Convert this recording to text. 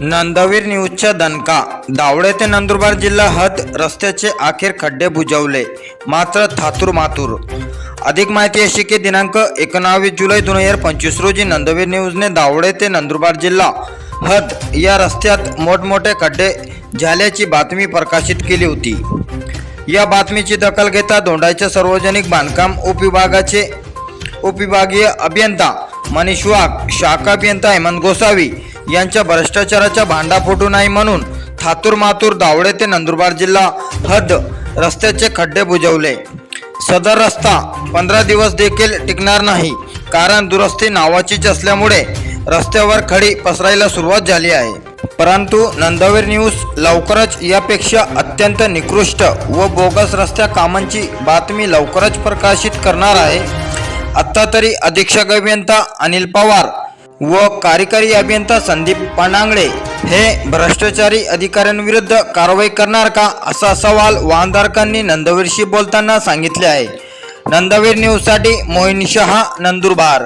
नंदवीर न्यूजच्या दणका. दावडे ते नंदुरबार जिल्हा हद रस्त्याचे अखेर खड्डे बुजवले मात्र थातूर मातूर. अधिक माहिती अशी की दिनांक एकोणावीस जुलै दोन हजार पंचवीस रोजी नंदवीर न्यूजने दावडे ते नंदुरबार जिल्हा हद या रस्त्यात मोठमोठे खड्डे झाल्याची बातमी प्रकाशित केली होती. या बातमीची दखल घेता दोंडाच्या सार्वजनिक बांधकाम उपविभागाचे उपविभागीय अभियंता मनीष वाघ शाखा अभियंता हेमंत गोसावी यांच्या भ्रष्टाचाराच्या भांडा फुटू नाही म्हणून थातूर मातूर दावडे ते नंदुरबार जिल्हा हद रस्त्याचे खड्डे बुजवले. सदर रस्ता पंधरा दिवस देखील टिकणार नाही कारण दुरुस्ती नावाचीच असल्यामुळे रस्त्यावर खडी पसरायला सुरुवात झाली आहे. परंतु नंदवीर न्यूज लवकरच यापेक्षा अत्यंत निकृष्ट व बोगस रस्त्या कामांची बातमी लवकरच प्रकाशित करणार आहे. आत्ता तरी अधीक्षक अभियंता अनिल पवार व कार्यकारी अभियंता संदीप पानांगडे हे भ्रष्टाचारी अधिकाऱ्यांविरुद्ध कारवाई करणार का असा सवाल वाहनधारकांनी नंदवीरशी बोलताना सांगितले आहे. नंदवीर न्यूजसाठी मोहिनी शहा नंदुरबार.